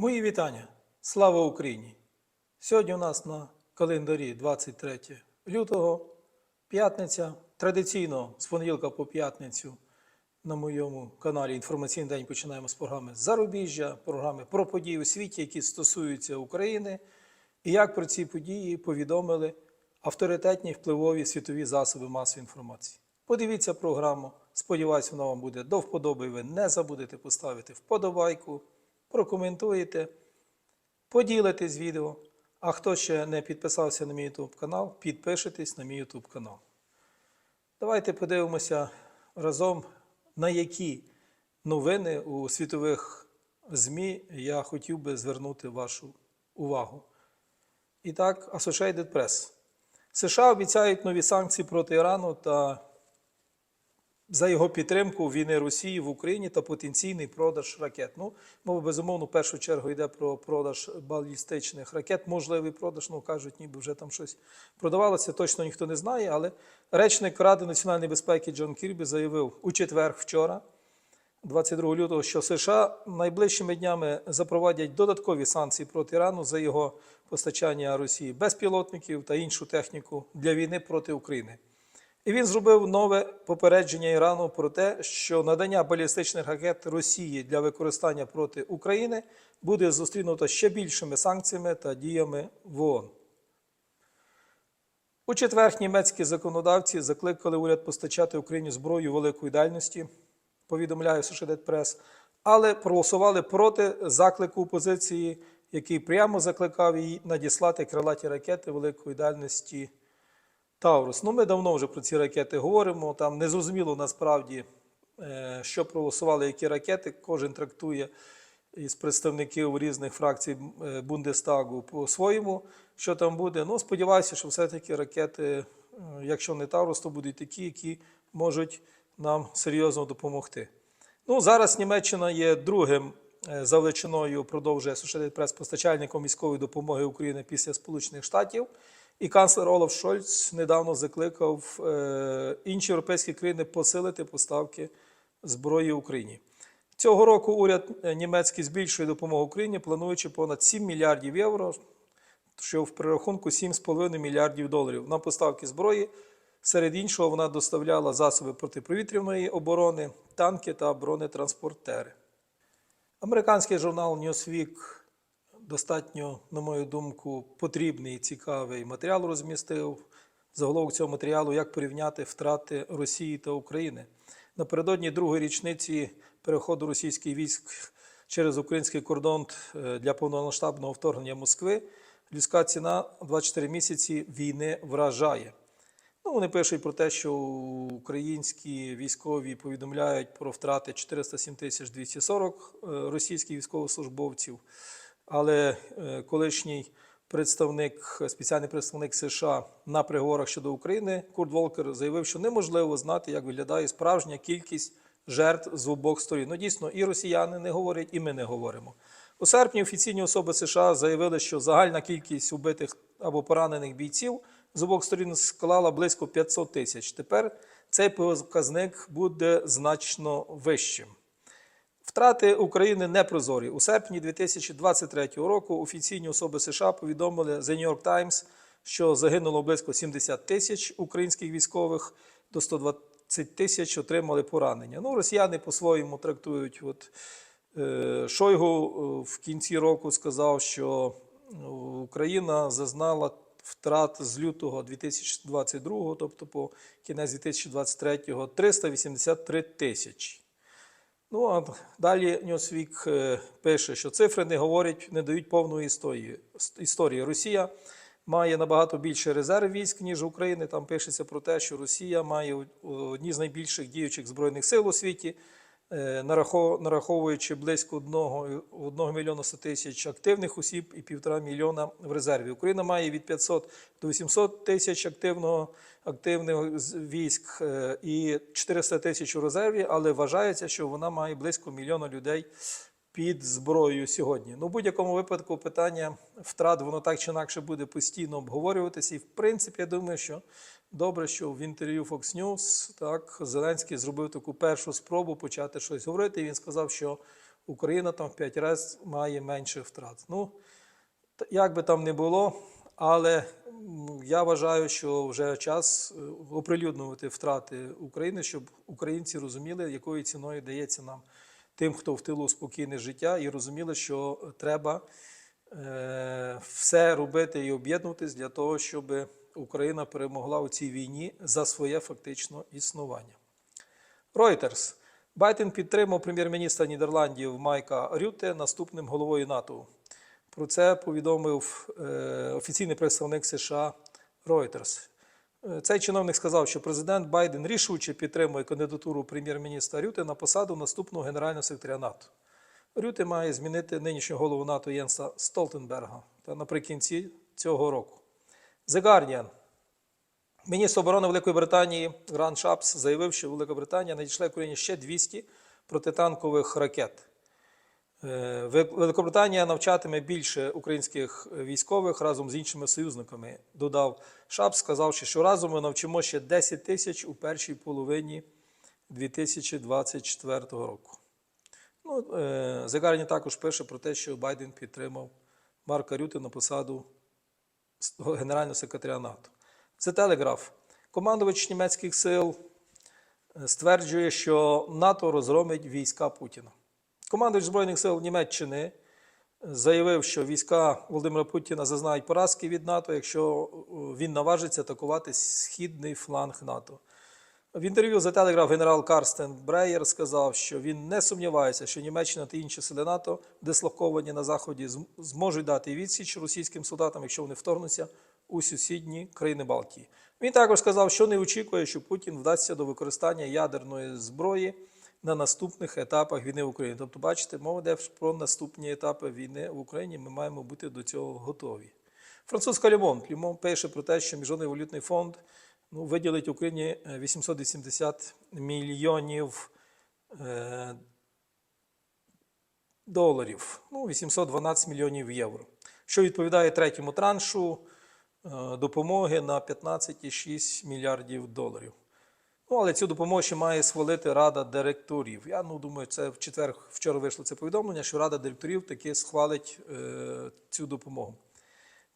Мої вітання! Слава Україні! Сьогодні у нас на календарі 23 лютого, п'ятниця. Традиційно з понеділка по п'ятницю на моєму каналі Інформаційний день починаємо з програми Зарубіжжя, програми про події у світі, які стосуються України, і як про ці події повідомили авторитетні впливові світові засоби масової інформації. Подивіться програму. Сподіваюся, вона вам буде до вподоби. Ви не забудете поставити вподобайку, прокоментуєте, поділитесь відео. А хто ще не підписався на мій YouTube канал, підпишитесь на мій YouTube канал. Давайте подивимося разом, на які новини у світових ЗМІ я хотів би звернути вашу увагу. І так, Associated Press. США обіцяють нові санкції проти Ірану та за його підтримку війни Росії в Україні та потенційний продаж ракет. Ну, мова безумовно, в першу чергу йде про продаж балістичних ракет. Можливий продаж, ну кажуть, ніби вже там щось продавалося. Точно ніхто не знає. Але речник Ради національної безпеки Джон Кірбі заявив у четвер вчора. 22 лютого, що США найближчими днями запровадять додаткові санкції проти Ірану за його постачання Росії безпілотників та іншу техніку для війни проти України. І він зробив нове попередження Ірану про те, що надання балістичних ракет Росії для використання проти України буде зустрінуто ще більшими санкціями та діями в ООН. У четвер німецькі законодавці закликали уряд постачати Україні зброю великої дальності, повідомляє Associated Press, але проголосували проти заклику опозиції, який прямо закликав її надіслати крилаті ракети великої дальності Таурус. Ну, ми давно вже про ці ракети говоримо. Там незрозуміло насправді, е, що проголосували, які ракети. Кожен трактує із представників різних фракцій е, Бундестагу по-своєму, що там буде. Ну, сподіваюся, що все-таки ракети, е, якщо не Таурус, то будуть такі, які можуть нам серйозно допомогти. Ну, зараз Німеччина є другим за величиною, продовжує Associated Press постачальником військової допомоги України після Сполучених Штатів. І канцлер Олаф Шольц недавно закликав е, інші європейські країни посилити поставки зброї Україні. Цього року уряд е, німецький збільшує допомогу Україні, плануючи понад 7 мільярдів євро, що в перерахунку 7,5 мільярдів доларів на поставки зброї. Серед іншого, вона доставляла засоби протиповітряної оборони, танки та бронетранспортери. Американський журнал Newsweek достатньо, на мою думку, потрібний і цікавий матеріал розмістив. Заголовок цього матеріалу як порівняти втрати Росії та України. Напередодні другої річниці переходу російських військ через український кордон е, для повномасштабного вторгнення Москви. Людська ціна 24 місяці війни вражає. Ну, вони пишуть про те, що українські військові повідомляють про втрати 407 тисяч 240 е, російських військовослужбовців. Але е, колишній представник, спеціальний представник США на переговорах щодо України Курт Волкер заявив, що неможливо знати, як виглядає справжня кількість жертв з обох сторін. Ну, дійсно, і росіяни не говорять, і ми не говоримо. У серпні офіційні особи США заявили, що загальна кількість убитих або поранених бійців з обох сторін склала близько 500 тисяч. Тепер цей показник буде значно вищим. Втрати України не прозорі. У серпні 2023 року офіційні особи США повідомили The New York Times, що загинуло близько 70 тисяч українських військових, до 120 тисяч отримали поранення. Ну, росіяни по-своєму трактують. От, е, Шойгу е, в кінці року сказав, що ну, Україна зазнала втрат з лютого 2022, тобто по кінець 2023, 383 тисячі. Ну, а далі Ньюсвік е, пише, що цифри не говорять, не дають повної історії. історії. Росія має набагато більше резерв військ, ніж України. Там пишеться про те, що Росія має одні з найбільших діючих збройних сил у світі, нараховуючи близько 1, 1 мільйона 100 тисяч активних осіб і півтора мільйона в резерві. Україна має від 500 до 800 тисяч активного активних військ е, і 400 тисяч у резерві, але вважається, що вона має близько мільйона людей під зброєю сьогодні. Ну, в будь-якому випадку питання втрат, воно так чи інакше буде постійно обговорюватися. І в принципі, я думаю, що добре, що в інтерв'ю Fox News так, Зеленський зробив таку першу спробу почати щось говорити. І він сказав, що Україна там в 5 разів має менше втрат. Ну, як би там не було, але я вважаю, що вже час е, оприлюднювати втрати України, щоб українці розуміли, якою ціною дається нам тим, хто в тилу спокійне життя, і розуміли, що треба е, все робити і об'єднуватись для того, щоб Україна перемогла у цій війні за своє фактично існування. Reuters. Байден підтримав прем'єр-міністра Нідерландів Майка Рюте наступним головою НАТО. Про це повідомив е, офіційний представник США Reuters. Е, Цей чиновник сказав, що президент Байден рішуче підтримує кандидатуру прем'єр-міністра Рюте на посаду наступного генерального секретаря НАТО. Рюте має змінити нинішнього голову НАТО Єнса Столтенберга та наприкінці цього року. The Guardian. Міністр оборони Великої Британії Гран Шапс заявив, що Велика Британія надійшла Україні ще 200 протитанкових ракет. Е, Великобританія навчатиме більше українських військових разом з іншими союзниками. Додав Шапс, сказавши, що разом ми навчимо ще 10 тисяч у першій половині 2024 року. Ну, е, The Guardian також пише про те, що Байден підтримав Марка Рюте на посаду генерального секретаря НАТО. Це телеграф. Командувач німецьких сил е, стверджує, що НАТО розгромить війська Путіна. Командувач Збройних сил Німеччини заявив, що війська Володимира Путіна зазнають поразки від НАТО, якщо е, він наважиться атакувати східний фланг НАТО. В інтерв'ю за Телеграф генерал Карстен Бреєр сказав, що він не сумнівається, що Німеччина та інші сили НАТО, дислоковані на Заході, зможуть дати відсіч російським солдатам, якщо вони вторгнуться у сусідні країни Балтії. Він також сказав, що не очікує, що Путін вдасться до використання ядерної зброї на наступних етапах війни в Україні. Тобто, бачите, мова йде про наступні етапи війни в Україні. Ми маємо бути до цього готові. Французька Лімон. Лімон пише про те, що Міжнародний валютний фонд ну, виділить Україні е, 880 мільйонів е, доларів, ну, 812 мільйонів євро, що відповідає третьому траншу е, допомоги на 15,6 мільярдів доларів. Ну, але цю допомогу ще має схвалити Рада директорів. Я ну, думаю, це в четвер вчора вийшло це повідомлення, що Рада директорів таки схвалить е, цю допомогу.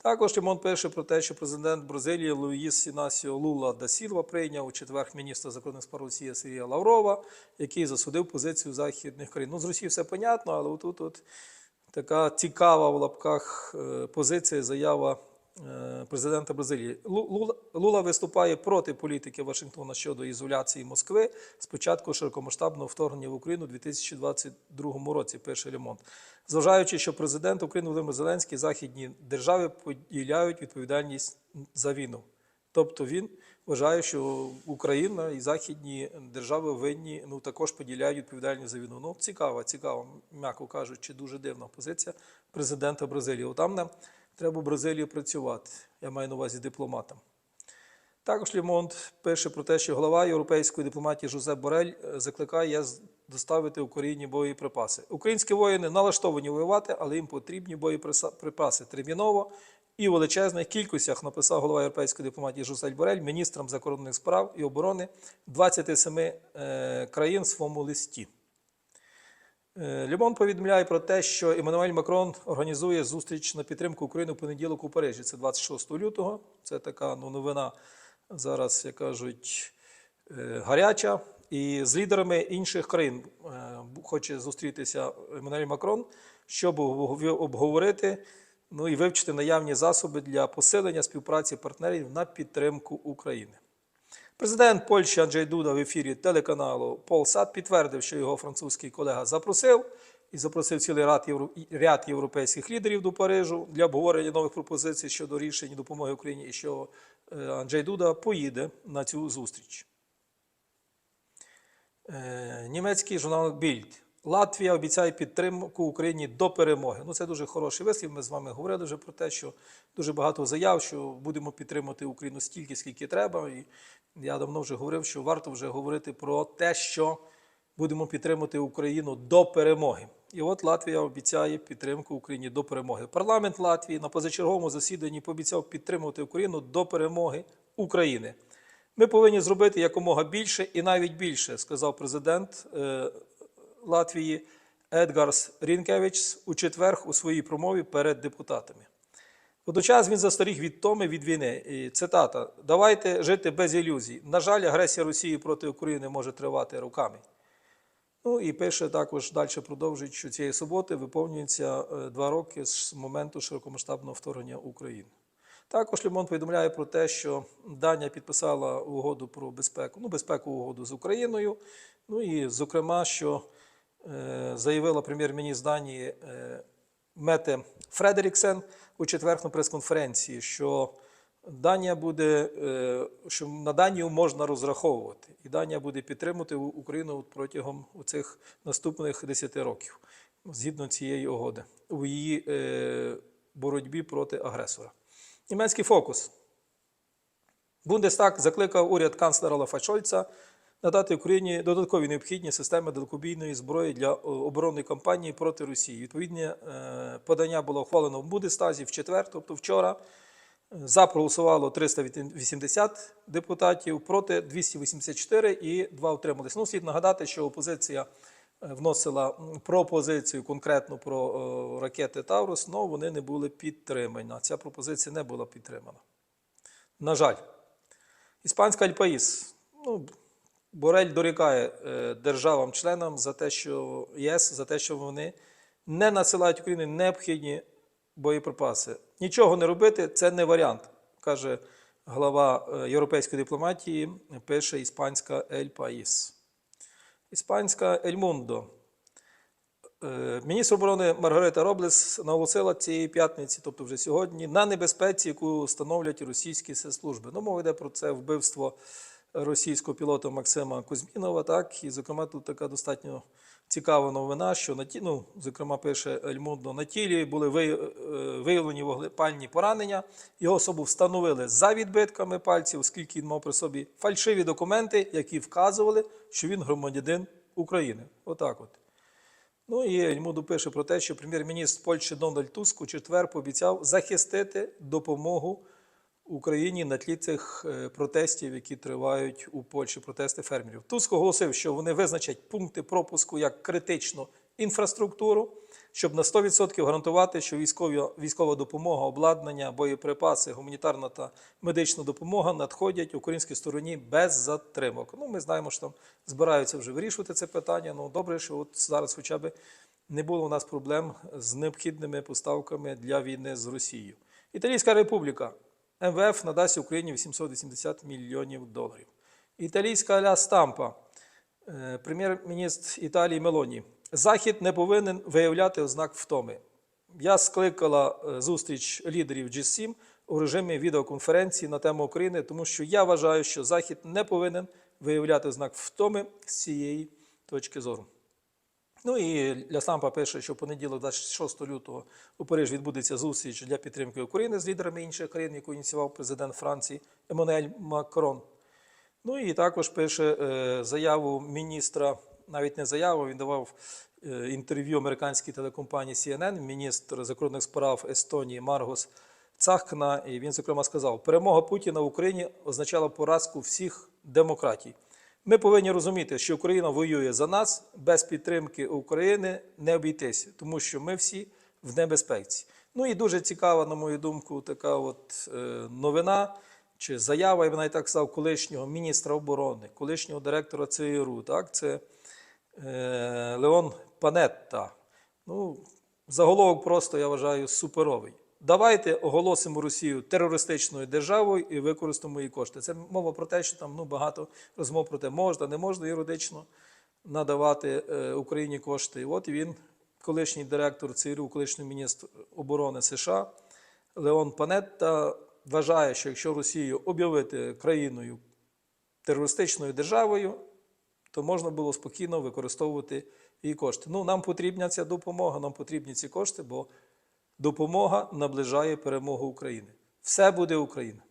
Також Лімон пише про те, що президент Бразилії Луїс Інасіо Лула да Сілва прийняв у четвер міністра закордонних справ Росії Сергія Лаврова, який засудив позицію західних країн. Ну, з Росії все понятно, але отут от така цікава в лапках е, позиція, заява президента Бразилії. Лула, виступає проти політики Вашингтона щодо ізоляції Москви з початку широкомасштабного вторгнення в Україну у 2022 році, пише Лемонт. Зважаючи, що президент України Володимир Зеленський західні держави поділяють відповідальність за війну. Тобто він вважає, що Україна і західні держави винні ну також поділяють відповідальність за війну. Ну цікава, цікава, м'яко кажучи, дуже дивна позиція президента Бразилії. Нам треба в Бразилії працювати. Я маю на увазі дипломатам. Також Лімонт пише про те, що голова європейської дипломатії Жозеп Борель е, закликає доставити Україні боєприпаси. Українські воїни налаштовані воювати, але їм потрібні боєприпаси терміново і в величезних кількостях написав голова європейської дипломатії Жозеп Борель міністрам закордонних справ і оборони 27 е, країн в своєму листі. Е, Лімон повідомляє про те, що Еммануель Макрон організує зустріч на підтримку України в понеділок у Парижі. Це 26 лютого. Це така ну, новина зараз, як кажуть, е, гаряча. І з лідерами інших країн е, хоче зустрітися Еммануель Макрон, щоб обговорити ну, і вивчити наявні засоби для посилення співпраці партнерів на підтримку України. Президент Польщі Анджей Дуда в ефірі телеканалу Полсад підтвердив, що його французький колега запросив і запросив цілий ряд, євро... ряд європейських лідерів до Парижу для обговорення нових пропозицій щодо рішень допомоги Україні, і що е, Анджей Дуда поїде на цю зустріч. Е, Німецький журнал Більд. Латвія обіцяє підтримку Україні до перемоги. Ну, це дуже хороший вислів. Ми з вами говорили вже про те, що дуже багато заяв, що будемо підтримувати Україну стільки, скільки треба. І я давно вже говорив, що варто вже говорити про те, що будемо підтримувати Україну до перемоги. І от Латвія обіцяє підтримку Україні до перемоги. Парламент Латвії на позачерговому засіданні пообіцяв підтримувати Україну до перемоги України. Ми повинні зробити якомога більше і навіть більше, сказав президент е, Латвії Едгарс Рінкевич у четвер у своїй промові перед депутатами. Водночас він застеріг від томи від війни. І цитата: Давайте жити без ілюзій. На жаль, агресія Росії проти України може тривати роками. Ну і пише також далі продовжують, що цієї суботи виповнюється е, два роки з моменту широкомасштабного вторгнення України. Також Лімон повідомляє про те, що Данія підписала угоду про безпеку, ну, безпекову угоду з Україною. Ну і, зокрема, що заявила прем'єр-міністр Данії е, Мете Фредеріксен у четвер на прес-конференції, що Данія буде, е, що на Данію можна розраховувати, і Данія буде підтримувати Україну протягом цих наступних 10 років, згідно цієї угоди, у її е, боротьбі проти агресора. Німецький фокус. Бундестаг закликав уряд канцлера Лафа Шольца надати Україні додаткові необхідні системи далекобійної зброї для е, оборонної кампанії проти Росії. Відповідне е, подання було ухвалено в Бундестазі в четвер, тобто вчора. За проголосувало 380 депутатів, проти 284 і два утримались. Ну, слід нагадати, що опозиція е, вносила пропозицію конкретно про е, ракети Таврус, але вони не були підтримані. Ця пропозиція не була підтримана. На жаль, іспанська Альпаїс. Ну, Борель дорікає е, державам-членам за те, що ЄС, за те, що вони не надсилають Україні необхідні боєприпаси. Нічого не робити це не варіант, каже глава е, європейської дипломатії, пише іспанська Ель Паїс. Іспанська Ель Мундо. Е, Міністр оборони Маргарита Роблес наголосила цієї п'ятниці, тобто вже сьогодні, на небезпеці, яку становлять російські служби. Ну, мова йде про це вбивство російського пілота Максима Кузьмінова. Так, і, зокрема, тут така достатньо цікава новина, що на ті, ну, зокрема, пише Ельмундо, на тілі були е, виявлені вогнепальні поранення. Його особу встановили за відбитками пальців, оскільки він мав при собі фальшиві документи, які вказували, що він громадянин України. Отак от. Ну і Ельмуду пише про те, що прем'єр-міністр Польщі Дональд Туск у четвер пообіцяв захистити допомогу Україні на тлі цих е, протестів, які тривають у Польщі, протести фермерів. Туск оголосив, що вони визначать пункти пропуску як критичну інфраструктуру, щоб на 100% гарантувати, що військові, військова допомога, обладнання, боєприпаси, гуманітарна та медична допомога надходять українській стороні без затримок. Ну, ми знаємо, що там збираються вже вирішувати це питання. Ну добре, що от зараз, хоча б не було у нас проблем з необхідними поставками для війни з Росією. Італійська республіка. МВФ надасть Україні 880 мільйонів доларів. Італійська ля стампа. Е, Прем'єр-міністр Італії Мелоні. Захід не повинен виявляти ознак втоми. Я скликала е, зустріч лідерів G7 у режимі відеоконференції на тему України, тому що я вважаю, що Захід не повинен виявляти ознак втоми з цієї точки зору. Ну і Лясампа пише, що в понеділок, 26 лютого, у Парижі відбудеться зустріч для підтримки України з лідерами інших країн, яку ініціював президент Франції Еммануель Макрон. Ну і також пише е, заяву міністра, навіть не заяву, він давав е, інтерв'ю американській телекомпанії CNN, міністр закордонних справ Естонії Маргос Цахкна. І він, зокрема, сказав: перемога Путіна в Україні означала поразку всіх демократій. Ми повинні розуміти, що Україна воює за нас без підтримки України не обійтися, тому що ми всі в небезпеці. Ну і дуже цікава, на мою думку, така от е, новина чи заява, я б навіть так сказав, колишнього міністра оборони, колишнього директора ЦРУ. Так, це е, Леон Панетта. Ну, заголовок просто я вважаю суперовий. Давайте оголосимо Росію терористичною державою і використаємо її кошти. Це мова про те, що там ну, багато розмов про те, можна, не можна юридично надавати е, Україні кошти. І от він, колишній директор ЦРУ, колишній міністр оборони США Леон Панетта вважає, що якщо Росію об'явити країною терористичною державою, то можна було спокійно використовувати її кошти. Ну, нам потрібна ця допомога, нам потрібні ці кошти, бо допомога наближає перемогу України. Все буде Україна.